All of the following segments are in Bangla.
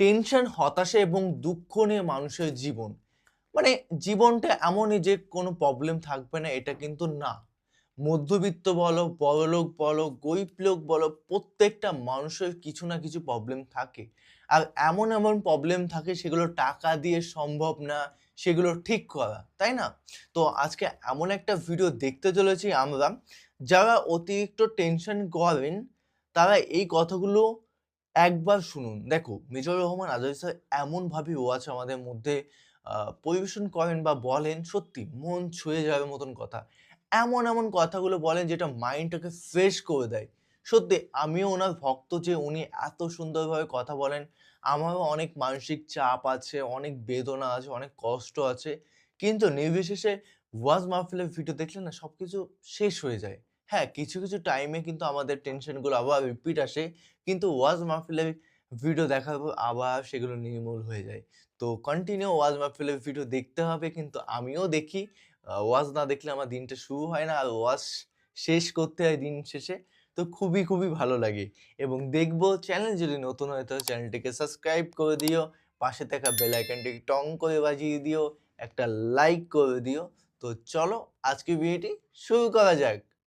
টেনশন, হতাশা এবং দুঃখ নিয়ে মানুষের জীবন। মানে জীবনটা এমনই যে কোনো প্রবলেম থাকবে না, এটা কিন্তু না। মধ্যবিত্ত বলো, বড়লোক বলো, গরিব লোক বলো, প্রত্যেকটা মানুষের কিছু না কিছু প্রবলেম থাকে। আর এমন এমন প্রবলেম থাকে, সেগুলো টাকা দিয়ে সম্ভব না, সেগুলো ঠিক করা, তাই না? তো আজকে এমন একটা ভিডিও দেখতে চলেছি আমরা। যারা অতিরিক্ত টেনশন করেন, তারা এই কথাগুলো একবার শুনুন। দেখো মিজর রহমান আজাদ স্যার এমনভাবে ওয়াচ আমাদের মধ্যে পরিবেশন করেন বা বলেন, সত্যি মন ছুঁয়ে যাওয়ার মতন কথা। এমন এমন কথাগুলো বলেন যেটা মাইন্ডটাকে ফ্রেশ করে দেয়। সত্যি আমিও ওনার ভক্ত যে উনি এত সুন্দরভাবে কথা বলেন, আমারও অনেক মানসিক চাপ আছে, অনেক বেদনা আছে, অনেক কষ্ট আছে। কিন্তু নির্বিশেষে ওয়াজ মাহফিলের ভিডিও দেখলে না সব কিছু শেষ হয়ে যায়। হ্যাঁ কিছু কিছু টাইমে কিন্তু আমাদের টেনশনগুলো আবার রিপিট আসে। কিন্তু ওয়াজ মাহফিলের ভিডিও পর আবার সেগুলো নির্মূল হয়ে যায়। তো কন্টিনিউ ওয়াজ মাহফিলের ভিডিও দেখতে হবে, কিন্তু আমিও দেখি। ওয়াজ না দেখলে আমার দিনটা শুরু হয় না, আর ওয়াজ শেষ করতে হয় দিন শেষে। তো খুবই খুবই ভালো লাগে। এবং দেখব চ্যানেল যদি নতুন হয়, তাহলে চ্যানেলটিকে সাবস্ক্রাইব করে দিও। পাশে থাকা বেল আইকনটিকে টং করে বাজিয়ে দিও। একটা লাইক করে দিও। তো চলো আজকে ভিডিওটি শুরু করা যাক।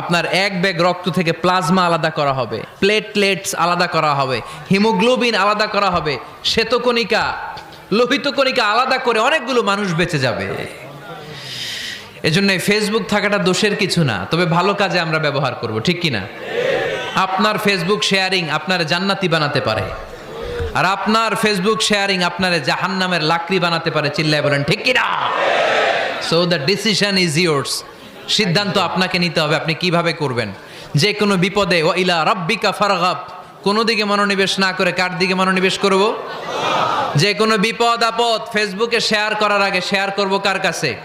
আপনার এক ব্যাগ রক্ত থেকে প্লাজমা আলাদা করা হবে, প্লেটলেটস আলাদা করা হবে, হিমোগ্লোবিন আলাদা করা হবে, শ্বেতকণিকা লোহিত কণিকা আলাদা করে অনেকগুলো মানুষ বেঁচে যাবে। এজন্য ফেসবুক থাকাটা দোষের কিছু না, তবে ভালো কাজে আমরা ব্যবহার করব, ঠিক কি না আপনার ফেসবুক শেয়ারিং আপনার জান্নাতি বানাতে পারে, আর আপনার ফেসবুক শেয়ারিং আপনার জাহান্নামের লাকড়ি বানাতে পারে, চিল্লায় বলেন, ঠিক কি না so the decision is yours সিদ্ধান্ত আপনাকে নিতে হবে, আপনি কীভাবে করবেন? যে কোনো বিপদে ও ইলা রব্বিকা ফারগাব। কোনো দিকে মনোনিবেশ না করে কার দিকে মনোনিবেশ করব? যে কোনো বিপদ, আপদ ফেসবুকে শেয়ার করার আগে শেয়ার করব কার কাছে?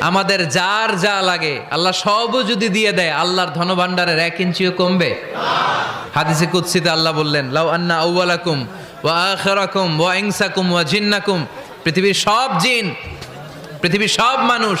আমাদের যার যা লাগে, আল্লাহ সবও যদি দিয়ে দেয়, আল্লাহর ধনভাণ্ডারের এক ইঞ্চিও কমবে। হাদিসে কুৎসিতে আল্লাহ বললেন, লাউ আন্না আউয়ালাকুম ওয়া আখিরাকুম ওয়া ইনসাকুম ওয়া জিন্নাকুম। পৃথিবীর সব জিন, পৃথিবীর সব মানুষ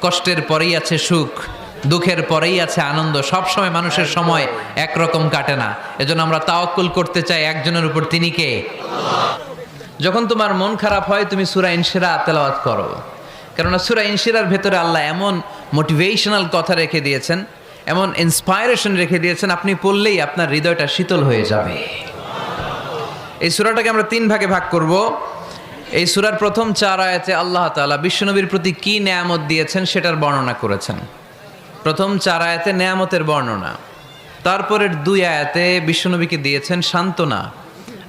কষ্টের পরেই আছে সুখ, দুঃখের পরেই আছে আনন্দ। সব সময় মানুষের সময় একরকম কাটে না। এজন্য আমরা তাওয়াক্কুল করতে চাই একজনের উপর। তিনি কে? যখন তোমার মন খারাপ হয়, তুমি সুরা ইনশিরা তেলাওয়াত করো। কেননা সুরা ইনশিরার ভেতরে আল্লাহ এমন মোটিভেশনাল কথা রেখে দিয়েছেন, এমন ইন্সপায়ারেশন রেখে দিয়েছেন, আপনি পড়লেই আপনার হৃদয়টা শীতল হয়ে যাবে। এই সুরাটাকে আমরা তিন ভাগে ভাগ করব। এই সুরার প্রথম চার আয়াতে আল্লাহ তাআলা বিশ্বনবীর প্রতি কি নেয়ামত দিয়েছেন সেটার বর্ণনা করেছেন। প্রথম চার আয়াতে নেয়ামতের বর্ণনা, তারপরের দুই আয়াতে বিশ্বনবীকে দিয়েছেন সান্ত্বনা,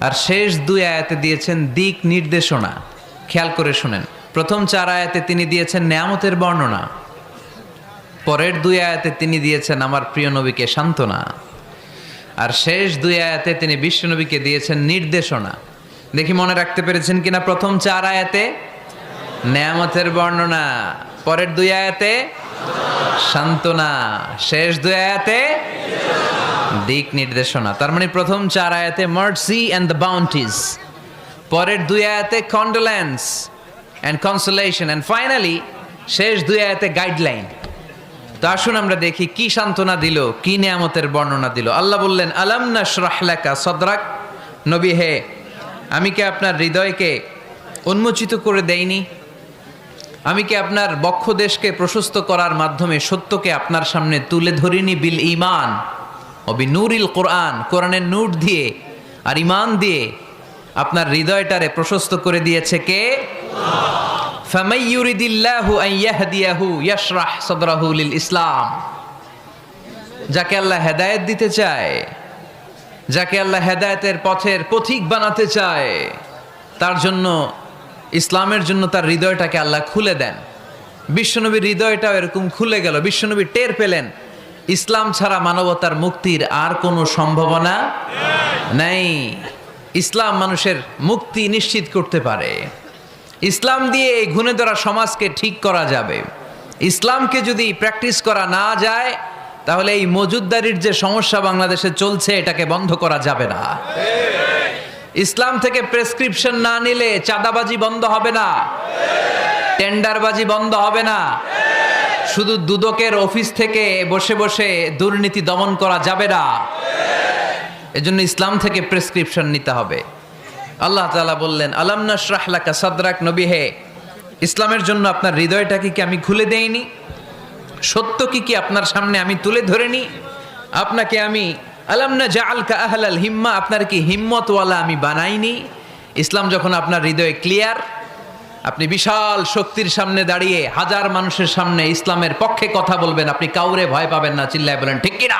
আর শেষ দুই আয়াতে দিয়েছেন দিক নির্দেশনা। খেয়াল করে শুনেন, প্রথম চার আয়াতে তিনি দিয়েছেন নেয়ামতের বর্ণনা, পরের দুই আয়াতে তিনি দিয়েছেন আমার প্রিয় নবীকে সান্ত্বনা, আর শেষ দুই আয়াতে তিনি বিশ্বনবীকে দিয়েছেন নির্দেশনা। দেখি মনে রাখতে পেরেছেন কিনা প্রথম চার আয়াতে? নেয়ামতের বর্ণনা। পরের দুই আয়াতে? সান্ত্বনা। শেষ দুই আয়াতে? দিক নির্দেশনা। তার মানে প্রথম চার আয়াতে মার্সি অ্যান্ড দ্য বাউন্টিজ পরের দুই আয়াতে condolence and consolation and finally শেষ দুই আয়াতে গাইডলাইন তো আসুন আমরা দেখি কি সান্ত্বনা দিল, কি নিয়ামতের বর্ণনা দিল। আল্লাহ বললেন, আলাম নাশরাহলাকা সদরাক? নবী হে আমি কি আপনার হৃদয়কে উন্মোচিত করে দেইনি? আমি কি আপনার বক্ষ দেশকে প্রশস্ত করার মাধ্যমে সত্যকে আপনার সামনে তুলে ধরিনি বিল ইমান অবি নূরিল কোরআন, কোরআনের নূর দিয়ে আর ইমান দিয়ে আপনার হৃদয়টারে প্রশস্ত করে দিয়েছে কে? ইসলাম। যাকে আল্লাহ হেদায়ত দিতে চায় যাকে আল্লাহ হেদায়েতের পথের পথিক বানাতে চায়, তার জন্য, ইসলামের জন্য তার হৃদয়টাকে আল্লাহ খুলে দেন। বিশ্বনবীর হৃদয়টাও এরকম খুলে গেল। বিশ্বনবী টের পেলেন, ইসলাম ছাড়া মানবতার মুক্তির আর কোনো সম্ভাবনা নেই। ইসলাম মানুষের মুক্তি নিশ্চিত করতে পারে। ইসলাম দিয়ে এই ঘুণে ধরা সমাজকে ঠিক করা যাবে। ইসলামকে যদি প্র্যাকটিস করা না যায় তাহলে এই মজুদদারির যে সমস্যা বাংলাদেশে চলছে, এটাকে বন্ধ করা যাবে না। ইসলাম থেকে প্রেসক্রিপশন না নিলে চাঁদাবাজি বন্ধ হবে না। টেন্ডারবাজি বন্ধ হবে না। শুধু দুদকের অফিস থেকে বসে বসে দুর্নীতি দমন করা যাবে না। এজন্য ইসলাম থেকে প্রেসক্রিপশন নিতে হবে। আল্লাহ তালা বললেন, আলাম নাশরাহ লাকা সাদরাক নবী হে ইসলামের জন্য আপনার হৃদয়টাকে কি আমি খুলে দেইনি? সত্য কি কি আপনার সামনে আমি তুলে ধরে নি আপনাকে আমি আলাম না জাআলকা আহলাল হিম্মা, আপনার কি হিম্মতওয়ালা আমি বানাইনি? ইসলাম যখন আপনার হৃদয়ে ক্লিয়ার, আপনি বিশাল শক্তির সামনে দাঁড়িয়ে হাজার মানুষের সামনে ইসলামের পক্ষে কথা বলবেন, আপনি কাউরে ভয় পাবেন না, চিল্লায় বলেন, ঠিক কিনা?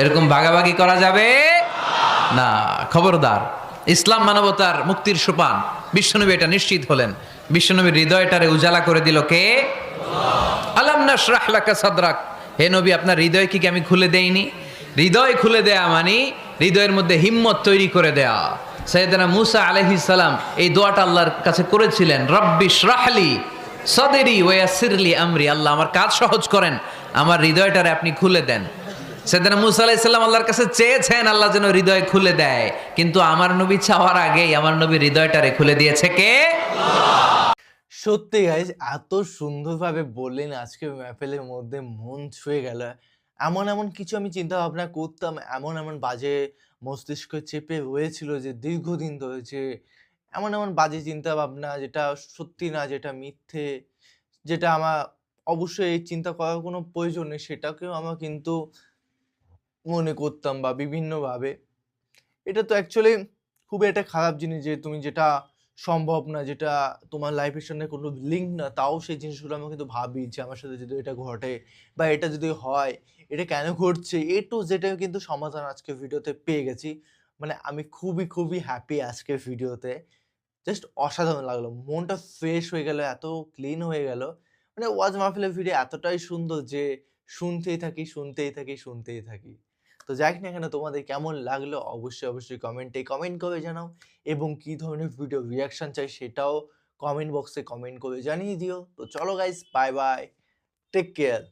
এরকম ভাগাভাগি করা যাবে? না, খবরদার। ইসলাম মানবতার মুক্তির সোপান। বিশ্বনবী এটা নিশ্চিত হলেন। বিশ্বনবীর হৃদয়টারে উজালা করে দিল কে? আলাম সাদরাক। হে নবী, আপনার হৃদয় কি আমি খুলে দেইনি? হৃদয় খুলে দেয়া মানে হৃদয়ের মধ্যে হিম্মত তৈরি করে দেয়া। সৈয়দনা মুসা আলাইহিস সালাম এই দোয়াটা আল্লাহর কাছে করেছিলেন, রব্বি শ্রাহলি সদেরি ওয়াসিরলি আমরি। আল্লাহ আমার কাজ সহজ করেন, আমার হৃদয়টারে আপনি খুলে দেন। সেদিন মুসা আলাইসাল্লাম আল্লাহর কাছে চেয়েছেন, আল্লাহ যেন হৃদয় খুলে দেয়। কিন্তু আমার নবী চাওয়ার আগেই আমার নবী হৃদয়টারে খুলে দিয়েছে কে? সত্যি গাইজ এত সুন্দরভাবে বললেন, আজকে ম্যাপেলের মধ্যে মন ছুঁয়ে গেল। এমন এমন কিছু আমি চিন্তা ভাবনা করতাম, এমন এমন বাজে মস্তিষ্ক চেপে রয়েছিল যে দীর্ঘদিন ধরে যে এমন এমন বাজে চিন্তা ভাবনা যেটা সত্যি না, যেটা মিথ্যে, যেটা আমার অবশ্যই এই চিন্তা করার কোনো প্রয়োজন নেই, সেটাকেও আমার কিন্তু মনে করতাম বা বিভিন্নভাবে। এটা তো অ্যাকচুয়ালি খুবই একটা খারাপ জিনিস যে তুমি যেটা সম্ভব না, যেটা তোমার লাইফের সঙ্গে কোনো লিঙ্ক না, তাও সেই জিনিসগুলো আমি কিন্তু ভাবি যে আমার সাথে যদি এটা ঘটে বা এটা যদি হয়, এটা কেন ঘটছে? এ টু যেটা কিন্তু সমাধান আজকে ভিডিওতে পেয়ে গেছি। মানে আমি খুবই খুবই হ্যাপি আজকে ভিডিওতে জাস্ট অসাধারণ লাগল। মনটা ফ্রেশ হয়ে গেল, এত ক্লিন হয়ে গেল। মানে ওয়াজ মাহফিলের ভিডিও এতটাই সুন্দর যে শুনতেই থাকি শুনতেই থাকি শুনতেই থাকি। তো যাই না কেন, তোমাদের কেমন লাগল অবশ্যই অবশ্যই কমেন্টে কমেন্ট করে জানাও এবং কি ধরনের ভিডিও রিয়াকশান চাই সেটাও কমেন্ট বক্সে কমেন্ট করে জানিয়ে দিও। তো চলো guys bye bye take care